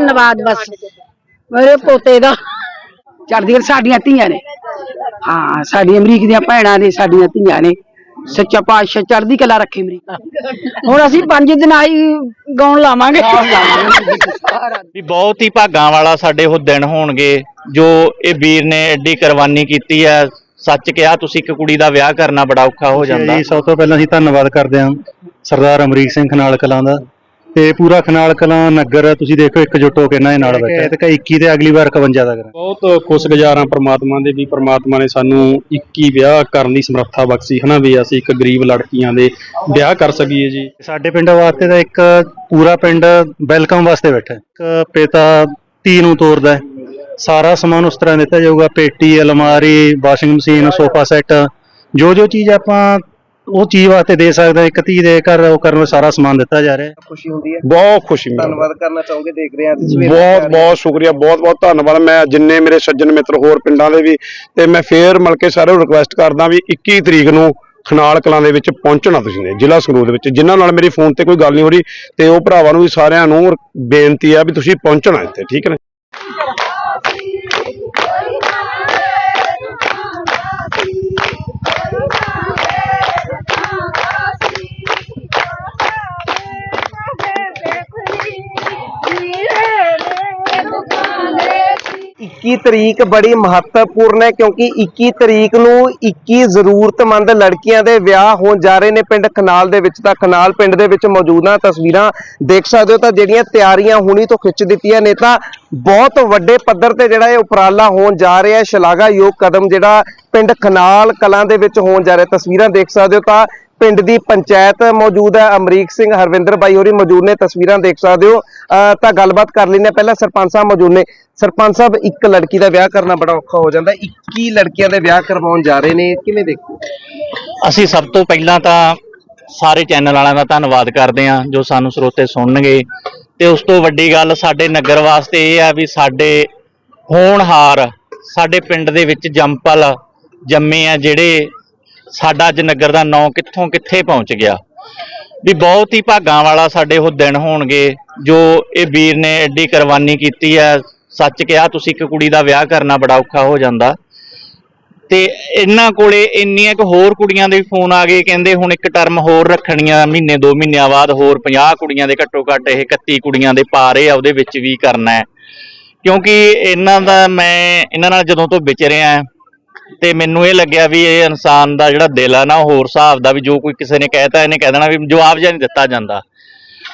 ਧੰਨਵਾਦ ਬਸ। ਮੇਰੇ ਪੋਤੇ ਦਾ। ਚੜ੍ਹਦੀਆਂ ਸਾਡੀਆਂ ਧੀਆਂ ਨੇ। ਹਾਂ ਸਾਡੀ ਅਮਰੀਕ ਦੀਆਂ ਭੈਣਾਂ ਨੇ ਸਾਡੀਆਂ ਧੀਆਂ ਨੇ। ਸੱਚਾ ਪਾਤਸ਼ਾਹ ਚੜ੍ਹਦੀ ਕਲਾ ਰੱਖੇ ਅਮਰੀਕਾ। ਹੁਣ ਅਸੀਂ ਪੰਜ ਦਿਨ ਆਈ ਗਾਉਣ ਲਾਵਾਂਗੇ। ਵੀ ਬਹੁਤ ਹੀ ਭਾਗਾਂ ਵਾਲਾ ਸਾਡੇ ਉਹ ਦਿਨ ਹੋਣਗੇ ਜੋ ਇਹ ਵੀਰ ਨੇ ਐਡੀ ਕੁਰਬਾਨੀ ਕੀਤੀ ਹੈ। ਸੱਚ ਕਿਹਾ ਤੁਸੀਂ ਇੱਕ ਕੁੜੀ ਦਾ ਵਿਆਹ ਕਰਨਾ ਬੜਾ ਔਖਾ ਹੋ ਜਾਂਦਾ। ਜੀ ਸਭ ਤੋਂ ਪਹਿਲਾਂ ਅਸੀਂ ਧੰਨਵਾਦ ਕਰਦੇ ਹਾਂ ਸਰਦਾਰ ਅਮਰੀਕ ਸਿੰਘ ਖਨਾਲ ਕਲਾਂ ਦਾ। ਤੇ ਪੂਰਾ ਖਨਾਲ ਕਲਾਂ ਨਗਰ ਤੁਸੀਂ ਦੇਖੋ ਇਕਜੁੱਟ ਹੋ ਕੇ ਇਹਨਾਂ ਦੇ ਨਾਲ ਬੈਠਾ ਤੇ 21 ਤੇ ਅਗਲੀ ਵਾਰ 51 ਦਾ ਕਰਾਂ। ਬਹੁਤ ਖੁਸ਼ਗੁਜ਼ਾਰ ਹਾਂ ਪ੍ਰਮਾਤਮਾ ਦੇ ਵੀ। ਪ੍ਰਮਾਤਮਾ ਨੇ ਸਾਨੂੰ 21 ਵਿਆਹ ਕਰਨ ਦੀ ਸਮਰੱਥਾ ਬਖਸ਼ੀ ਹਨਾ ਵੀ ਅਸੀਂ ਇੱਕ ਗਰੀਬ ਲੜਕੀਆਂ ਦੇ ਵਿਆਹ ਕਰ ਸਕੀਏ ਜੀ। ਸਾਡੇ ਪਿੰਡ ਵਾਸਤੇ ਤਾਂ ਇੱਕ ਪੂਰਾ ਪਿੰਡ ਵੈਲਕਮ ਵਾਸਤੇ ਬੈਠਾ ਹੈ। ਇੱਕ ਪਿਤਾ ਧੀ ਨੂੰ ਤੋਰਦਾ ਸਾਰਾ ਸਮਾਨ ਉਸ ਤਰ੍ਹਾਂ ਦਿੱਤਾ ਜਾਊਗਾ ਪੇਟੀ ਅਲਮਾਰੀ ਵਾਸ਼ਿੰਗ ਮਸ਼ੀਨ ਸੋਫਾ ਸੈੱਟ। ਜੋ ਜੋ ਚੀਜ਼ ਆਪਾਂ ਉਹ ਚੀਜ਼ ਵਾਸਤੇ ਦੇ ਸਕਦੇ ਇੱਕ ਧੀ ਦੇ ਘਰ ਉਹ ਕਰਨ ਨੂੰ ਸਾਰਾ ਸਮਾਨ ਦਿੱਤਾ ਜਾ ਰਿਹਾ ਹੈ। ਖੁਸ਼ੀ ਹੁੰਦੀ ਹੈ। ਬਹੁਤ ਖੁਸ਼ੀ ਧੰਨਵਾਦ ਕਰਨਾ ਚਾਹੋਗੇ ਦੇਖ ਰਹੇ ਹਾਂ ਤਸਵੀਰਾਂ ਬਹੁਤ ਬਹੁਤ ਸ਼ੁਕਰੀਆ ਬਹੁਤ ਬਹੁਤ ਧੰਨਵਾਦ। ਮੈਂ ਜਿੰਨੇ ਮੇਰੇ ਸੱਜਣ ਮਿੱਤਰ ਹੋਰ ਪਿੰਡਾਂ ਦੇ ਵੀ ਤੇ ਮੈਂ ਫੇਰ ਮਿਲ ਕੇ ਸਾਰਿਆਂ ਨੂੰ ਰਿਕੁਐਸਟ ਕਰਦਾ ਵੀ 21 ਤਰੀਕ ਨੂੰ ਖਨਾਲ ਕਲਾਂ ਦੇ ਵਿੱਚ ਪਹੁੰਚਣਾ ਤੁਸੀਂ ਨੇ ਜ਼ਿਲ੍ਹਾ ਸੰਗਰੂਰ ਦੇ ਵਿੱਚ। ਜਿਨ੍ਹਾਂ ਨਾਲ ਮੇਰੀ ਫੋਨ ਤੇ ਕੋਈ ਗੱਲ ਨਹੀਂ ਹੋ ਰਹੀ ਤੇ ਉਹ ਭਰਾਵਾਂ ਨੂੰ ਵੀ ਸਾਰਿਆਂ ਨੂੰ ਬੇਨਤੀ ਆ ਵੀ ਤੁਸੀਂ ਪਹੁੰਚਣਾ ਇੱਥੇ ਠੀਕ ਹੈ ਨਾ? 21 ਤਰੀਕ ਬੜੀ ਮਹੱਤਵਪੂਰਨ ਹੈ ਕਿਉਂਕਿ 21 ਤਰੀਕ ਨੂੰ 21 ਜ਼ਰੂਰਤਮੰਦ ਲੜਕੀਆਂ ਦੇ ਵਿਆਹ ਹੋਣ ਜਾ ਰਹੇ ਨੇ ਪਿੰਡ ਖਨਾਲ ਦੇ ਵਿੱਚ। ਤਾਂ ਖਨਾਲ ਪਿੰਡ ਦੇ ਵਿੱਚ ਮੌਜੂਦਾ ਤਸਵੀਰਾਂ ਦੇਖ ਸਕਦੇ ਹੋ ਤਾਂ ਜਿਹੜੀਆਂ ਤਿਆਰੀਆਂ ਹੁਣੀ ਤੋਂ ਖਿੱਚ ਦਿੱਤੀਆਂ ਨੇ ਤਾਂ ਬਹੁਤ ਵੱਡੇ ਪੱਧਰ ਤੇ ਜਿਹੜਾ ਇਹ ਉਪਰਾਲਾ ਹੋਣ ਜਾ ਰਿਹਾ ਹੈ। ਸ਼ਲਾਘਾਯੋਗ ਕਦਮ ਜਿਹੜਾ ਪਿੰਡ ਖਨਾਲ ਕਲਾਂ ਦੇ ਵਿੱਚ ਹੋਣ ਜਾ ਰਿਹਾ। ਤਸਵੀਰਾਂ ਦੇਖ ਸਕਦੇ ਹੋ ਤਾਂ ਪਿੰਡ ਦੀ ਪੰਚਾਇਤ ਮੌਜੂਦ ਹੈ, ਅਮਰੀਕ ਸਿੰਘ ਹਰਵਿੰਦਰ ਬਾਈ ਹੋਰੀ ਮੌਜੂਦ ਨੇ, ਤਸਵੀਰਾਂ ਦੇਖ ਸਕਦੇ ਹੋ। ਤਾਂ ਗੱਲਬਾਤ ਕਰ ਲੈਂਦੇ ਹਾਂ। ਪਹਿਲਾਂ ਸਰਪੰਚ ਸਾਹਿਬ ਮੌਜੂਦ ਨੇ। ਸਰਪੰਚ ਸਾਹਿਬ, ਇੱਕ ਲੜਕੀ ਦਾ ਵਿਆਹ ਕਰਨਾ ਬੜਾ ਔਖਾ ਹੋ ਜਾਂਦਾ। 21 ਲੜਕੀਆਂ ਦੇ ਵਿਆਹ ਕਰਵਾਉਣ ਜਾ ਰਹੇ ਨੇ। ਕਿਵੇਂ ਦੇਖੋ? ਅਸੀਂ ਸਭ ਤੋਂ ਪਹਿਲਾਂ ਤਾਂ ਸਾਰੇ ਚੈਨਲ ਵਾਲਿਆਂ ਦਾ ਧੰਨਵਾਦ ਕਰਦੇ ਹਾਂ, ਜੋ ਸਾਨੂੰ ਸਰੋਤੇ ਸੁਣਨਗੇ। ਤੇ ਉਸ ਤੋਂ ਵੱਡੀ ਗੱਲ ਸਾਡੇ ਨਗਰ ਵਾਸਤੇ ਇਹ ਆ ਵੀ ਸਾਡੇ ਹੋਣਹਾਰ, ਸਾਡੇ ਪਿੰਡ ਦੇ ਵਿੱਚ ਜੰਪਲ ਜੰਮੇ ਆ ਜਿਹੜੇ ਸਾਡਾ ਅੱਜ ਨਗਰ ਦਾ ਨਾਂ ਕਿੱਥੋਂ ਕਿੱਥੇ ਪਹੁੰਚ ਗਿਆ। ਵੀ ਬਹੁਤ ਹੀ ਭਾਗਾਂ ਵਾਲਾ ਸਾਡੇ ਉਹ ਦਿਨ ਹੋਣਗੇ, ਜੋ ਇਹ ਵੀਰ ਨੇ ਐਡੀ ਕੁਰਬਾਨੀ ਕੀਤੀ ਹੈ। ਸੱਚ ਕਿਹਾ, ਤੁਸੀਂ ਇੱਕ ਕੁੜੀ ਦਾ ਵਿਆਹ ਕਰਨਾ ਬੜਾ ਔਖਾ ਹੋ ਜਾਂਦਾ। ਤੇ ਇਹਨਾਂ ਕੋਲੇ ਇੰਨੀਆਂ ਕੁ ਹੋਰ ਕੁੜੀਆਂ ਦੇ ਫੋਨ ਆ ਗਏ, ਕਹਿੰਦੇ ਹੁਣ ਇੱਕ ਟਰਮ ਹੋਰ ਰੱਖਣੀਆਂ, ਮਹੀਨੇ ਦੋ ਮਹੀਨਿਆਂ ਬਾਅਦ ਹੋਰ 50 ਕੁੜੀਆਂ ਦੇ ਘੱਟੋ ਘੱਟ ਇਹ 31 ਕੁੜੀਆਂ ਦੇ ਪਾ ਰਹੇ ਆ, ਉਹਦੇ ਵਿੱਚ ਵੀ ਕਰਨਾ ਹੈ। ਕਿਉਂਕਿ ਇਹਨਾਂ ਦਾ ਮੈਂ, ਇਹਨਾਂ ਨਾਲ ਜਦੋਂ ਤੋਂ ਵਿਚਰਿਆ ਤੇ ਮੈਨੂੰ ਇਹ ਲੱਗਿਆ ਵੀ ਇਹ ਇਨਸਾਨ ਦਾ ਜਿਹੜਾ ਦਿਲ ਆ ਨਾ ਉਹ ਹੋਰ ਹਿਸਾਬ ਦਾ ਵੀ ਜੋ ਕੋਈ ਕਿਸੇ ਨੇ ਕਹਿਤਾ ਇਹਨੇ ਕਹਿ ਦੇਣਾ ਵੀ ਜਵਾਬ ਜਿਹਾ ਨਹੀਂ ਦਿੱਤਾ ਜਾਂਦਾ।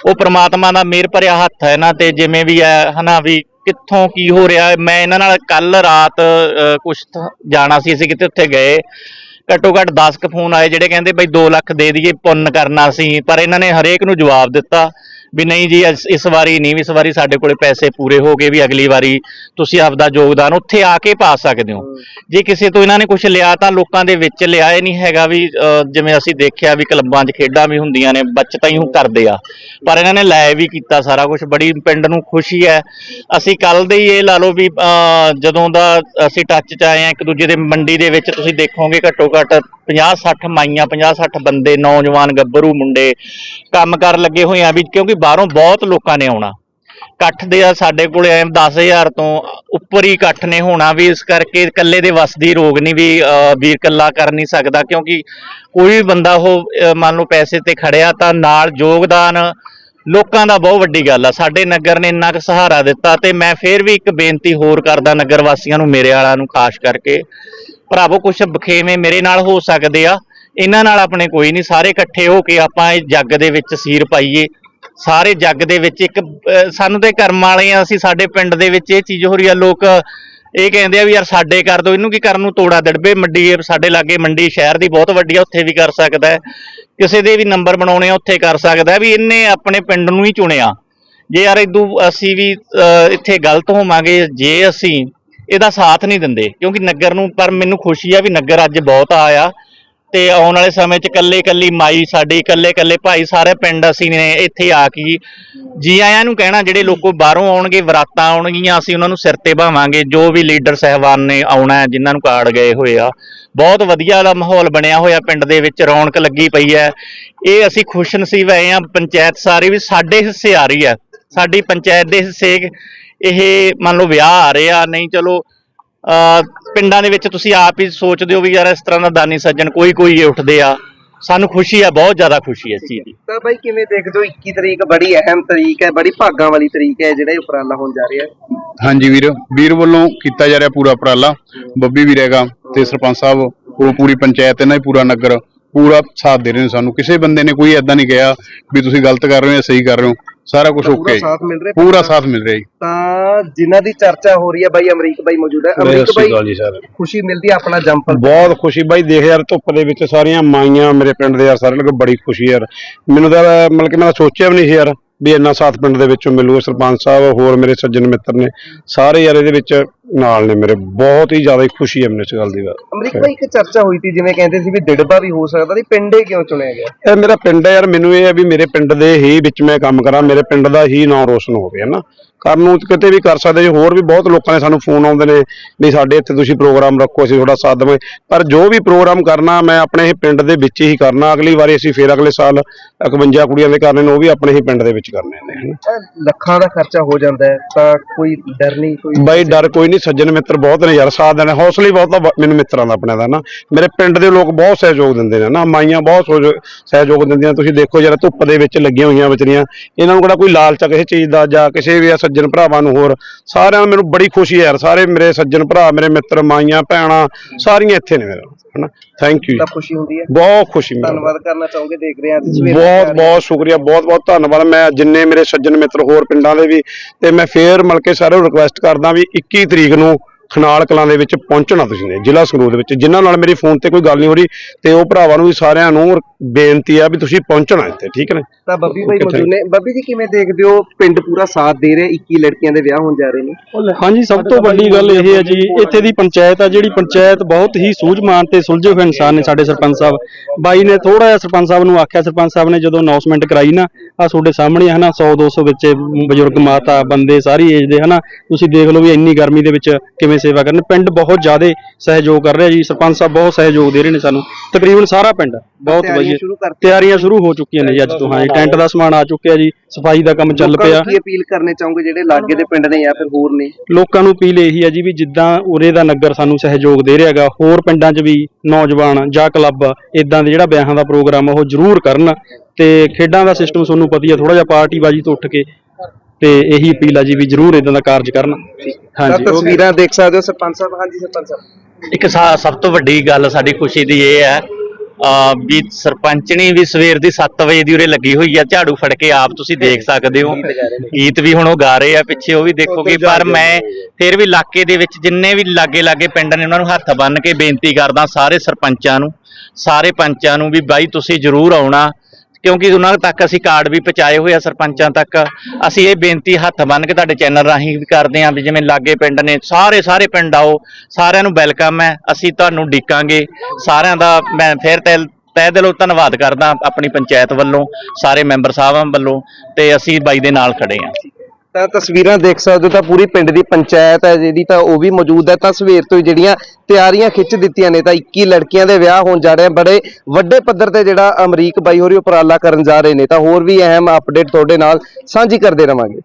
ਉਹ ਪ੍ਰਮਾਤਮਾ ਦਾ ਮਿਹਰ ਭਰਿਆ ਹੱਥ ਹੈ ਨਾ ਤੇ ਜਿਵੇਂ ਵੀ ਹੈ ਹਨਾ ਵੀ ਕਿੱਥੋਂ ਕੀ ਹੋ ਰਿਹਾ ਮੈਂ ਇਹਨਾਂ ਨਾਲ ਕੱਲ ਰਾਤ ਅ, ਕੁਛ ਜਾਣਾ ਸੀ ਅਸੀਂ ਕਿਤੇ ਉੱਥੇ ਗਏ। ਘੱਟੋ ਘੱਟ 10 ਕ ਫੋਨ ਆਏ ਜਿਹੜੇ ਕਹਿੰਦੇ ਬਈ 2 ਲੱਖ ਦੇ ਦਈਏ ਪੁੰਨ ਕਰਨਾ ਸੀ ਪਰ ਇਹਨਾਂ ਨੇ ਹਰੇਕ ਨੂੰ ਜਵਾਬ ਦਿੱਤਾ। ਵੀ ਨਹੀਂ ਜੀ ਇਸ- ਇਸ ਵਾਰੀ ਨਹੀਂ ਇਸ ਵਾਰੀ ਸਾਡੇ ਕੋਲੇ ਪੈਸੇ ਪੂਰੇ ਹੋ ਗਏ ਵੀ ਅਗਲੀ ਵਾਰੀ ਤੁਸੀਂ ਆਪਦਾ ਯੋਗਦਾਨ ਉੱਥੇ ਆ ਕੇ ਪਾ ਸਕਦੇ ਹੋ। ਜੇ ਕਿਸੇ ਤੋਂ ਇਹਨਾਂ ਨੇ ਕੁਝ ਲਿਆ ਤਾਂ ਲੋਕਾਂ ਦੇ ਵਿੱਚ ਲਿਆ ਇਹ ਨਹੀਂ ਹੈਗਾ ਵੀ ਜਿਵੇਂ ਅਸੀਂ ਦੇਖਿਆ ਵੀ ਕਲੱਬਾਂ 'ਚ ਖੇਡਾਂ ਵੀ ਹੁੰਦੀਆਂ ਨੇ ਬੱਚਤਾਂ ਹੀ ਉਹ ਕਰਦੇ ਆ। ਪਰ ਇਹਨਾਂ ਨੇ ਲੈ ਵੀ ਕੀਤਾ ਸਾਰਾ ਕੁਝ ਬੜੀ ਪਿੰਡ ਨੂੰ ਖੁਸ਼ੀ ਹੈ। ਅਸੀਂ ਕੱਲ ਦੇ ਹੀ ਇਹ ਲਾ ਲਓ ਵੀ ਜਦੋਂ ਦਾ ਅਸੀਂ ਟੱਚ 'ਚ ਆਏ ਆ ਇੱਕ ਦੂਜੇ ਦੇ ਮੰਡੀ ਦੇ ਵਿੱਚ ਤੁਸੀਂ ਦੇਖੋਗੇ ਘੱਟੋ ਘੱਟ 50 60 ਮਾਈਆਂ 50 60 ਬੰਦੇ ਨੌਜਵਾਨ ਗੱਭਰੂ ਮੁੰਡੇ ਕੰਮ ਕਰ ਲੱਗੇ ਹੋਏ ਆ ਵੀ ਕਿਉਂਕਿ ਬਾਹਰੋਂ ਬਹੁਤ ਲੋਕਾਂ ਨੇ ਆਉਣਾ। ਇਕੱਠ ਦੇ ਆ ਸਾਡੇ ਕੋਲੇ, ਐ 10000 ਤੋਂ ਉੱਪਰ ਹੀ ਇਕੱਠ ਨੇ ਹੋਣਾ ਵੀ ਇਸ ਕਰਕੇ ਇਕੱਲੇ ਦੇ ਵੱਸ ਦੀ ਰੋਗ ਨਹੀਂ ਵੀ ਵੀਰ ਇਕੱਲਾ ਕਰ ਨਹੀਂ ਸਕਦਾ, ਕਿਉਂਕਿ ਕੋਈ ਵੀ ਬੰਦਾ ਉਹ ਮੰਨ ਲਓ ਪੈਸੇ ਤੇ ਖੜਿਆ ਤਾਂ ਨਾਲ ਯੋਗਦਾਨ ਲੋਕਾਂ ਦਾ ਬਹੁਤ ਵੱਡੀ ਗੱਲ ਆ। ਸਾਡੇ ਨਗਰ ਨੇ ਇੰਨਾ ਕੁ ਸਹਾਰਾ ਦਿੱਤਾ ਤੇ ਮੈਂ ਫੇਰ ਵੀ ਇੱਕ ਬੇਨਤੀ ਹੋਰ ਕਰਦਾ ਨਗਰ ਵਾਸੀਆਂ ਨੂੰ, ਮੇਰੇ ਵਾਲਿਆਂ ਨੂੰ ਖਾਸ ਕਰਕੇ। ਭਰਾਵੋ, ਕੁਛ ਬਖੇਵੇਂ ਮੇਰੇ ਨਾਲ ਹੋ ਸਕਦੇ ਆ। ਇਹਨਾਂ ਨਾਲ ਆਪਣੇ ਕੋਈ ਨਹੀਂ, ਸਾਰੇ ਇਕੱਠੇ ਹੋ ਕੇ ਆਪਾਂ ਇਹ ਜੱਗ ਦੇ ਵਿੱਚ ਸੀਰ ਪਾਈਏ। ਸਾਰੇ ਜੱਗ ਦੇ ਵਿੱਚ ਇੱਕ ਸਾਨੂੰ ਤੇ ਕਰਮ ਵਾਲੇ ਆ ਅਸੀਂ ਸਾਡੇ ਪਿੰਡ ਦੇ ਵਿੱਚ ਇਹ ਚੀਜ਼ ਹੋ ਰਹੀ ਆ, ਲੋਕ ਇਹ ਕਹਿੰਦੇ ਆ ਵੀ ਯਾਰ ਸਾਡੇ ਕਰ ਦੋ ਇਹਨੂੰ ਕੀ ਕਰਨ ਨੂੰ ਤੋੜਾ ਦੜਬੇ, ਮੰਡੀ ਸਾਡੇ ਲਾਗੇ ਮੰਡੀ ਸ਼ਹਿਰ ਦੀ ਬਹੁਤ ਵੱਡੀ ਆ, ਉੱਥੇ ਵੀ ਕਰ ਸਕਦਾ ਹੈ। ਕਿਸੇ ਦੇ ਵੀ ਨੰਬਰ ਬਣਾਉਣੇ ਆ, ਉੱਥੇ ਕਰ ਸਕਦਾ ਵੀ ਇਹਨੇ ਆਪਣੇ ਪਿੰਡ ਨੂੰ ਹੀ ਚੁਣਿਆ। ਜੇ ਯਾਰ ਇਦੋਂ ਅਸੀਂ ਵੀ ਇੱਥੇ ਗਲਤ ਹੋਵਾਂਗੇ, ਜੇ ਅਸੀਂ ਇਹਦਾ ਸਾਥ ਨਹੀਂ ਦਿੰਦੇ, ਕਿਉਂਕਿ ਨਗਰ ਨੂੰ, ਪਰ ਮੈਨੂੰ ਖੁਸ਼ੀ ਆ ਵੀ ਨਗਰ ਅੱਜ ਬਹੁਤ ਆਇਆ। ਤੇ ਆਉਣ ਵਾਲੇ ਸਮੇਂ 'ਚ ਇਕੱਲੇ ਇਕੱਲੀ ਮਾਈ ਸਾਡੀ ਇਕੱਲੇ ਇਕੱਲੇ ਭਾਈ ਸਾਰੇ ਪਿੰਡ ਅਸੀਂ ਨੇ ਇੱਥੇ ਆ ਕੇ ਜੀ ਆਇਆਂ ਨੂੰ ਕਹਿਣਾ, ਜਿਹੜੇ ਲੋਕੋ ਬਾਹਰੋਂ ਆਉਣਗੇ, ਵਰਾਤਾਂ ਆਉਣਗੀਆਂ, ਅਸੀਂ ਉਹਨਾਂ ਨੂੰ ਸਿਰ ਤੇ ਭਾਵਾਂਗੇ, ਜੋ ਵੀ ਲੀਡਰ ਸਹਿਬਾਨ ਨੇ ਆਉਣਾ ਹੈ, ਜਿਨ੍ਹਾਂ ਨੂੰ ਕਾਰਡ ਗਏ ਹੋਏ ਆ। ਬਹੁਤ ਵਧੀਆ ਦਾ ਮਾਹੌਲ ਬਣਿਆ ਹੋਇਆ ਪਿੰਡ ਦੇ ਵਿੱਚ, ਰੌਣਕ ਲੱਗੀ ਪਈ ਹੈ। ਇਹ ਅਸੀਂ ਖੁਸ਼ ਨਸੀਬ ਆਏ ਆ ਪੰਚਾਇਤ ਸਾਰੀ ਵੀ ਸਾਡੇ ਹਿੱਸੇ ਆ ਰਹੀ ਹੈ। ਸਾਡੀ ਪੰਚਾਇਤ ਦੇ ਹਿੱਸੇ ਇਹ ਮੰਨ ਲਓ ਵਿਆਹ ਆ ਰਹੇ ਆ ਨਹੀਂ ਚਲੋ ਪਿੰਡਾਂ ਦੇ ਵਿੱਚ ਤੁਸੀਂ ਆਪ ਹੀ ਸੋਚਦੇ ਹੋ ਵੀ ਯਾਰ ਇਸ ਤਰ੍ਹਾਂ ਦਾ ਦਾਨੀ ਸੱਜਣ ਕੋਈ ਕੋਈ ਉੱਠਦੇ ਆ। ਸਾਨੂੰ ਖੁਸ਼ੀ ਆ ਬਹੁਤ ਜ਼ਿਆਦਾ ਖੁਸ਼ੀ ਹੈ ਇਸ ਚੀਜ਼ ਦੀ। ਤਾਂ ਬਾਈ ਕਿਵੇਂ ਦੇਖਦੇ ਹੋ? 21 ਤਰੀਕ ਬੜੀ ਅਹਿਮ ਤਰੀਕ ਹੈ ਬੜੀ ਭਾਗਾਂ ਵਾਲੀ ਤਰੀਕ ਹੈ ਜਿਹੜਾ ਇਹ ਉਪਰਾਲਾ ਹੋਣ ਜਾ ਰਿਹਾ ਹੈ। ਹਾਂਜੀ ਵੀਰ ਵੀਰ ਵੱਲੋਂ ਕੀਤਾ ਜਾ ਰਿਹਾ ਪੂਰਾ ਉਪਰਾਲਾ। ਬੱਬੀ ਵੀਰ ਹੈਗਾ ਤੇ ਸਰਪੰਚ ਸਾਹਿਬ ਉਹ ਪੂਰੀ ਪੰਚਾਇਤ ਇਹਨਾਂ ਹੀ ਪੂਰਾ ਨਗਰ ਪੂਰਾ ਸਾਥ ਦੇ ਰਹੇ ਨੇ ਸਾਨੂੰ। ਕਿਸੇ ਬੰਦੇ ਨੇ ਕੋਈ ਐਦਾਂ ਨਹੀਂ ਕਿਹਾ ਵੀ ਤੁਸੀਂ ਗਲਤ ਕਰ ਰਹੇ ਹੋ ਜਾਂ ਸਹੀ ਕਰ ਰਹੇ ਹੋ। ਸਾਰਾ ਕੁਝ ਓਕੇ ਸਾਥ ਮਿਲ ਰਿਹਾ ਪੂਰਾ ਸਾਥ ਮਿਲ ਰਿਹਾ ਜੀ। ਤਾਂ ਜਿਨ੍ਹਾਂ ਦੀ ਚਰਚਾ ਹੋ ਰਹੀ ਹੈ ਬਾਈ ਅਮਰੀਕ ਬਾਈ ਮੌਜੂਦ ਹੈ। ਅਮਰੀਕ ਬਾਈ ਖੁਸ਼ੀ ਮਿਲਦੀ ਹੈ ਆਪਣਾ ਜੰਪਲ ਬਹੁਤ ਖੁਸ਼ੀ ਬਾਈ ਦੇਖ ਯਾਰ ਧੁੱਪ ਦੇ ਵਿੱਚ ਸਾਰੀਆਂ ਮਾਈਆਂ ਮੇਰੇ ਪਿੰਡ ਦੇ ਯਾਰ ਸਾਰੇ ਲੋਕ ਬੜੀ ਖੁਸ਼ੀ ਯਾਰ। ਮੈਨੂੰ ਤਾਂ ਮਤਲਬ ਕਿ ਮੈਂ ਤਾਂ ਸੋਚਿਆ ਵੀ ਨਹੀਂ ਸੀ ਯਾਰ। ਵੀ ਇੰਨਾ ਸਾਥ ਪਿੰਡ ਦੇ ਵਿੱਚੋਂ ਮਿਲੂਗਾ ਸਰਪੰਚ ਸਾਹਿਬ ਹੋਰ ਮੇਰੇ ਸੱਜਣ ਮਿੱਤਰ ਨੇ ਸਾਰੇ ਯਾਰ ਇਹਦੇ ਵਿੱਚ ਨਾਲ ਨੇ ਮੇਰੇ ਬਹੁਤ ਹੀ ਜ਼ਿਆਦਾ ਖੁਸ਼ੀ ਹੈ ਮੈਨੂੰ ਇਸ ਗੱਲ ਦੀ ਅਮਰੀਕ ਬਾਈ ਇੱਕ ਚਰਚਾ ਹੋਈ ਸੀ ਜਿਵੇਂ ਕਹਿੰਦੇ ਸੀ ਵੀ ਡਿੜਬਾ ਵੀ ਹੋ ਸਕਦਾ ਸੀ ਪਿੰਡੇ ਕਿਉਂ ਚੁਣਿਆ ਗਿਆ? ਇਹ ਮੇਰਾ ਪਿੰਡ ਹੈ ਯਾਰ ਮੈਨੂੰ ਇਹ ਹੈ ਵੀ ਮੇਰੇ ਪਿੰਡ ਦੇ ਹੀ ਵਿੱਚ ਮੈਂ ਕੰਮ ਕਰਾਂ ਮੇਰੇ ਪਿੰਡ ਦਾ ਹੀ ਨਾਮ ਰੋਸ਼ਨ ਹੋਵੇ ਹਨਾ ਕਰਨ ਨੂੰ ਕਿਤੇ ਵੀ ਕਰ ਸਕਦੇ ਜੀ। ਹੋਰ ਵੀ ਬਹੁਤ ਲੋਕਾਂ ਦੇ ਸਾਨੂੰ ਫੋਨ ਆਉਂਦੇ ਨੇ ਵੀ ਸਾਡੇ ਇੱਥੇ ਤੁਸੀਂ ਪ੍ਰੋਗਰਾਮ ਰੱਖੋ ਅਸੀਂ ਤੁਹਾਡਾ ਸਾਥ ਦੇਵਾਂਗੇ। ਪਰ ਜੋ ਵੀ ਪ੍ਰੋਗਰਾਮ ਕਰਨਾ ਮੈਂ ਆਪਣੇ ਹੀ ਪਿੰਡ ਦੇ ਵਿੱਚ ਹੀ ਕਰਨਾ। ਅਗਲੀ ਵਾਰੀ ਅਸੀਂ ਫੇਰ ਅਗਲੇ ਸਾਲ 51 ਕੁੜੀਆਂ ਦੇ ਕਰਨੇ ਨੇ ਉਹ ਵੀ ਆਪਣੇ ਹੀ ਪਿੰਡ ਦੇ ਵਿੱਚ ਕਰਨੇ ਨੇ ਹਨਾ। ਲੱਖਾਂ ਦਾ ਖਰਚਾ ਹੋ ਜਾਂਦਾ ਹੈ ਤਾਂ ਕੋਈ ਡਰ ਨਹੀਂ ਕੋਈ ਬਾਈ ਡਰ ਕੋਈ ਨਹੀਂ ਸੱਜਣ ਮਿੱਤਰ ਬਹੁਤ ਨੇ ਯਾਰ ਸਾਥ ਦੇਣੇ ਹੌਸਲੇ ਬਹੁਤ ਮੈਨੂੰ ਮਿੱਤਰਾਂ ਦਾ ਆਪਣੇ ਦਾ ਨਾ। ਮੇਰੇ ਪਿੰਡ ਦੇ ਲੋਕ ਬਹੁਤ ਸਹਿਯੋਗ ਦਿੰਦੇ ਨੇ ਨਾ ਮਾਈਆਂ ਬਹੁਤ ਸਹਿਯੋਗ ਦਿੰਦੀਆਂ ਤੁਸੀਂ ਦੇਖੋ ਜਰਾ ਧੁੱਪ ਦੇ ਵਿੱਚ ਲੱਗੀਆਂ ਹੋਈਆਂ ਵਿਚਰੀਆਂ ਇਹਨਾਂ ਨੂੰ ਕਿਹੜਾ ਕੋਈ ਲਾਲਚ ਕਿਸੇ ਚੀਜ਼ ਦਾ ਜਾਂ ਕਿਸੇ ਵੀ ਆ ਸੱਜਣ ਭਰਾਵਾਂ ਨੂੰ ਹੋਰ ਸਾਰਿਆਂ ਨੂੰ ਮੈਨੂੰ ਬੜੀ ਖੁਸ਼ੀ ਹੈ ਯਾਰ ਸਾਰੇ ਮੇਰੇ ਸੱਜਣ ਭਰਾ ਮੇਰੇ ਮਿੱਤਰ ਮਾਈਆਂ ਭੈਣਾਂ ਸਾਰੀਆਂ ਇੱਥੇ ਨੇ ਮੇਰੇ ਹਨਾ? ਥੈਂਕ ਯੂ ਤਾਂ ਖੁਸ਼ੀ ਹੁੰਦੀ ਹੈ। ਬਹੁਤ ਖੁਸ਼ੀ ਮੈਨੂੰ ਧੰਨਵਾਦ ਕਰਨਾ ਚਾਹੋਗੇ ਦੇਖ ਰਹੇ ਹਾਂ ਅੱਜ ਸਵੇਰੇ ਬਹੁਤ ਬਹੁਤ ਸ਼ੁਕਰੀਆ ਬਹੁਤ ਬਹੁਤ ਧੰਨਵਾਦ। ਮੈਂ ਜਿੰਨੇ ਮੇਰੇ ਸੱਜਣ ਮਿੱਤਰ ਹੋਰ ਪਿੰਡਾਂ ਦੇ ਵੀ ਤੇ ਮੈਂ ਫੇਰ ਮਿਲ ਕੇ ਸਾਰਿਆਂ ਨੂੰ ਰਿਕੁਐਸਟ ਕਰਦਾ ਵੀ 21 ਤਰੀਕ ਨੂੰ ਖਨਾਲ ਕਲਾਂ ਦੇ ਵਿੱਚ ਪਹੁੰਚਣਾ ਤੁਸੀਂ ਨੇ ਜ਼ਿਲ੍ਹਾ ਸੰਗਰੂਰ ਦੇ ਵਿੱਚ। ਜਿਨ੍ਹਾਂ ਨਾਲ ਮੇਰੀ ਫੋਨ ਤੇ ਕੋਈ ਗੱਲ ਨਹੀਂ ਹੋ ਰਹੀ ਤੇ ਉਹ ਭਰਾਵਾਂ ਨੂੰ ਵੀ ਸਾਰਿਆਂ ਨੂੰ ਬੇਨਤੀ ਆ ਵੀ ਤੁਸੀਂ ਪਹੁੰਚਣਾ ਇੱਥੇ ਠੀਕ ਹੈ ਤਾਂ ਬੱਬੀ Okay, ਮੌਜੂਦ ਨੇ। ਬੱਬੀ ਜੀ ਕਿਵੇਂ ਦੇਖਦੇ ਹੋ ਪਿੰਡ ਪੂਰਾ ਸਾਥ ਦੇ ਰਿਹਾ 21 ਲੜਕੀਆਂ ਦੇ ਵਿਆਹ ਹੋਣ ਜਾ ਰਹੇ ਨੇ? ਹਾਂਜੀ ਸਭ ਤੋਂ ਵੱਡੀ ਗੱਲ ਇਹ ਹੈ ਜੀ ਇੱਥੇ ਦੀ ਪੰਚਾਇਤ ਆ ਜਿਹੜੀ ਪੰਚਾਇਤ ਬਹੁਤ ਹੀ ਸੂਝਵਾਨ ਤੇ ਸੁਲਝੇ ਹੋਏ ਇਨਸਾਨ ਨੇ ਸਾਡੇ ਸਰਪੰਚ ਸਾਹਿਬ। ਬਾਈ ਨੇ ਥੋੜਾ ਜਿਹਾ ਸਰਪੰਚ ਸਾਹਿਬ ਨੂੰ ਆਖਿਆ ਸਰਪੰਚ ਸਾਹਿਬ ਨੇ ਜਦੋਂ ਅਨਾਉਂਸਮੈਂਟ ਕਰਾਈ ਨਾ ਆ ਤੁਹਾਡੇ ਸਾਹਮਣੇ ਹੈ ਨਾ 100 200 ਬੱਚੇ ਬਜ਼ੁਰਗ ਮਾਤਾ ਬੰਦੇ ਸਾਰੀ ਏਜ ਦੇ ਹਨਾ ਤੁਸੀਂ ਦੇਖ ਲਓ ਵੀ ਇੰਨੀ ਗਰਮੀ ਦੇ ਵਿੱਚ ਕਿਵੇਂ ਸੇਵਾ ਕਰਨ। ਪਿੰਡ ਬਹੁਤ ਜ਼ਿਆਦਾ ਸਹਿਯੋਗ ਕਰ ਰਿਹਾ ਜੀ ਸਰਪੰਚ ਸਾਹਿਬ ਬਹੁਤ ਸਹਿਯੋਗ ਦੇ ਰਹੇ ਨੇ ਸਾਨੂੰ। ਤਕਰੀਬਨ ਸਾਰਾ ਪਿੰਡ। ਬਹੁਤ ਵਧੀਆ। ਸ਼ੁਰੂ ਕਰਤੀਆਂ। ਤਿਆਰੀਆਂ ਸ਼ੁਰੂ ਹੋ ਚੁੱਕੀਆਂ ਨੇ ਜੀ ਅੱਜ ਤੋਂ ਹਾਂ ਜੀ। ਟੈਂਟ ਦਾ ਸਮਾਨ ਆ ਚੁੱਕਿਆ ਜੀ ਸਫ਼ਾਈ ਦਾ ਕੰਮ ਚੱਲ ਲੋਕਾਂ ਨੂੰ ਪਿਆ। ਕੀ ਅਪੀਲ ਕਰਨੇ ਚਾਹੋਗੇ ਜਿਹੜੇ ਲਾਗੇ ਦੇ ਪਿੰਡ ਨੇ ਜਾਂ ਫਿਰ ਹੋਰ ਨੇ? ਲੋਕਾਂ ਨੂੰ ਅਪੀਲ ਇਹੀ ਹੈ ਜੀ ਵੀ ਜਿੱਦਾਂ ਉਰੇ ਦਾ ਨਗਰ ਸਾਨੂੰ ਸਹਿਯੋਗ ਦੇ ਰਿਹਾ ਹੈਗਾ ਹੋਰ ਪਿੰਡਾਂ 'ਚ ਵੀ ਨੌਜਵਾਨ ਜਾਂ ਕਲੱਬ ਇਦਾਂ ਦੇ ਜਿਹੜਾ ਵਿਆਹਾਂ ਦਾ ਪ੍ਰੋਗਰਾਮ ਆ ਉਹ ਜ਼ਰੂਰ ਕਰਨ। ਤੇ ਖੇਡਾਂ ਦਾ ਸਿਸਟਮ ਤੁਹਾਨੂੰ ਪਤਾ ਹੀ ਆ ਥੋੜਾ ਜਿਹਾ ਪਾਰਟੀਬਾਜ਼ੀ ਤੋਂ ਉੱਠ ਕੇ ਤੇ ਇਹੀ ਅਪੀਲ ਆ ਜੀ ਵੀ ਜ਼ਰੂਰ ਇਦਾਂ ਦਾ ਕਾਰਜ ਕਰਨ। ਹਾਂਜੀ। ਤਸਵੀਰਾਂ ਦੇਖ ਸਕਦੇ ਹੋ ਸਰਪੰਚ ਸਾਹਿਬ ਹਾਂਜੀ ਸਰਪੰਚ ਸਾਹਿਬ। ਇੱਕ ਸਭ ਤੋਂ ਵੱਡੀ ਗੱਲ ਸਾਡੀ ਖੁਸ਼ੀ ਦੀ ਇਹ ਹੈ ਵੀ ਸਰਪੰਚਣੀ ਵੀ ਸਵੇਰ ਦੀ 7 ਵਜੇ ਦੀ ਉਰੇ ਲੱਗੀ ਹੋਈ ਆ ਝਾੜੂ ਫੜ ਕੇ ਆਪ ਤੁਸੀਂ ਦੇਖ ਸਕਦੇ ਹੋ। ਗੀਤ ਵੀ ਹੁਣ ਉਹ ਗਾ ਰਹੇ ਆ ਪਿੱਛੇ ਉਹ ਵੀ ਦੇਖੋਗੇ ਪਰ ਮੈਂ ਫਿਰ ਵੀ ਇਲਾਕੇ ਦੇ ਵਿੱਚ ਜਿੰਨੇ ਵੀ ਲਾਗੇ ਲਾਗੇ ਪਿੰਡ ਨੇ ਉਹਨਾਂ ਨੂੰ ਹੱਥ ਬੰਨ ਕੇ ਬੇਨਤੀ ਕਰਦਾ ਸਾਰੇ ਸਰਪੰਚਾਂ ਨੂੰ ਸਾਰੇ ਪੰਚਾਂ ਨੂੰ ਵੀ ਬਾਈ ਤੁਸੀਂ ਜ਼ਰੂਰ ਆਉਣਾ ਕਿਉਂਕਿ ਉਹਨਾਂ ਤੱਕ ਅਸੀਂ ਕਾਰਡ ਵੀ ਪਹੁੰਚਾਏ ਹੋਏ ਆ ਸਰਪੰਚਾਂ ਤੱਕ। ਅਸੀਂ ਇਹ ਬੇਨਤੀ ਹੱਥ ਬੰਨ ਕੇ ਤੁਹਾਡੇ ਚੈਨਲ ਰਾਹੀਂ ਵੀ ਕਰਦੇ ਹਾਂ ਵੀ ਜਿਵੇਂ ਲਾਗੇ ਪਿੰਡ ਨੇ, ਸਾਰੇ ਸਾਰੇ ਪਿੰਡ ਆਓ, ਸਾਰਿਆਂ ਨੂੰ ਵੈਲਕਮ ਹੈ, ਅਸੀਂ ਤੁਹਾਨੂੰ ਡੀਕਾਂਗੇ ਸਾਰਿਆਂ ਦਾ ਮੈਂ ਫਿਰ ਤਹਿ ਤਹਿ ਦਿਲੋਂ ਧੰਨਵਾਦ ਕਰਦਾ ਆਪਣੀ ਪੰਚਾਇਤ ਵੱਲੋਂ, ਸਾਰੇ ਮੈਂਬਰ ਸਾਹਿਬਾਂ ਵੱਲੋਂ, ਤੇ ਅਸੀਂ ਬਾਈ ਦੇ ਨਾਲ ਖੜੇ ਹਾਂ। ਤਾਂ ਤਸਵੀਰਾਂ ਦੇਖ ਸਕਦੇ ਹੋ, ਤਾਂ ਪੂਰੀ ਪਿੰਡ ਦੀ ਪੰਚਾਇਤ ਹੈ ਜਿਹੜੀ ਤਾਂ ਉਹ ਵੀ ਮੌਜੂਦ ਹੈ। ਤਾਂ ਸਵੇਰ ਤੋਂ ਹੀ ਜਿਹੜੀਆਂ ਤਿਆਰੀਆਂ ਖਿੱਚ ਦਿੱਤੀਆਂ ਨੇ, ਤਾਂ 21 ਲੜਕੀਆਂ ਦੇ ਵਿਆਹ ਹੋਣ ਜਾ ਰਹੇ ਬੜੇ ਵੱਡੇ ਪੱਧਰ ਤੇ ਜਿਹੜਾ ਅਮਰੀਕ ਬਾਈ ਹੋਰੀ ਉਪਰਾਲਾ ਕਰਨ ਜਾ ਰਹੇ ਨੇ। ਤਾਂ ਹੋਰ ਵੀ ਅਹਿਮ ਅਪਡੇਟ ਤੁਹਾਡੇ ਨਾਲ ਸਾਂਝੀ ਕਰਦੇ ਰਵਾਂਗੇ।